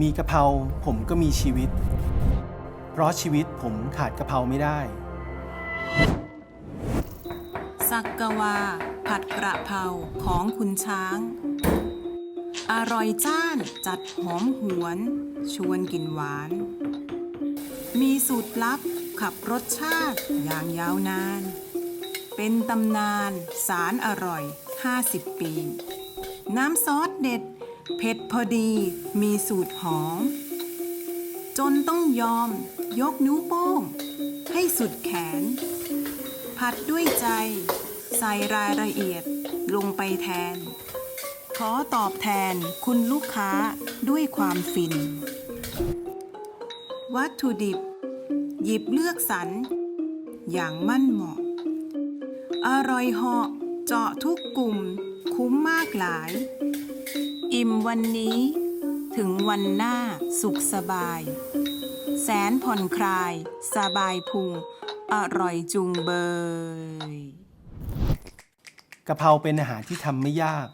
มีกะเพราผมก็มีชีวิต เพราะชีวิตผมขาดกะเพราไม่ได้ สักกะวา ผัดกระเพราของคุณช้าง อร่อยจ้านจัดหอมหวน ชวนกินหวาน มีสูตรลับขับรสชาติอย่างยาวนาน เป็นตำนานสารอร่อย 50 ปี น้ำซอสเด็ด เผ็ดพอดีมีสูตรหอม จนต้องยอมยกนิ้วโป้ง ให้สุดแขน ผัดด้วยใจ ใส่รายละเอียดลงไปแทน ขอตอบแทนคุณลูกค้าด้วยความฟิน วัตถุดิบ หยิบเลือกสรรอย่างมั่นเหมาะ อร่อยเหาะเจาะทุกกลุ่มคุ้มมากหลาย อิ่มวันนี้ถึงวันหน้าสุขสบาย แสนผ่อนคลาย สบายพุง อร่อยจุงเบยกะเพราเป็นอาหารที่ทำไม่ยาก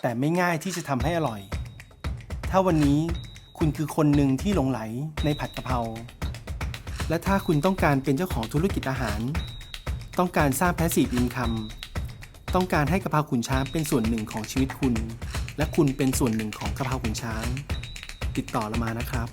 แต่ไม่ง่ายที่จะทำให้อร่อย ถ้าวันนี้คุณคือคนหนึ่งที่หลงไหลในผัดกะเพราและถ้าคุณต้องการเป็นเจ้าของธุรกิจอาหาร ต้องการสร้างแพสซีฟอินคัมต้องการให้กะเพราขุนช้างเป็นส่วนหนึ่งของชีวิตคุณ และคุณเป็นส่วนหนึ่งของกระเพราขุนช้าง ติดต่อเรามานะครับ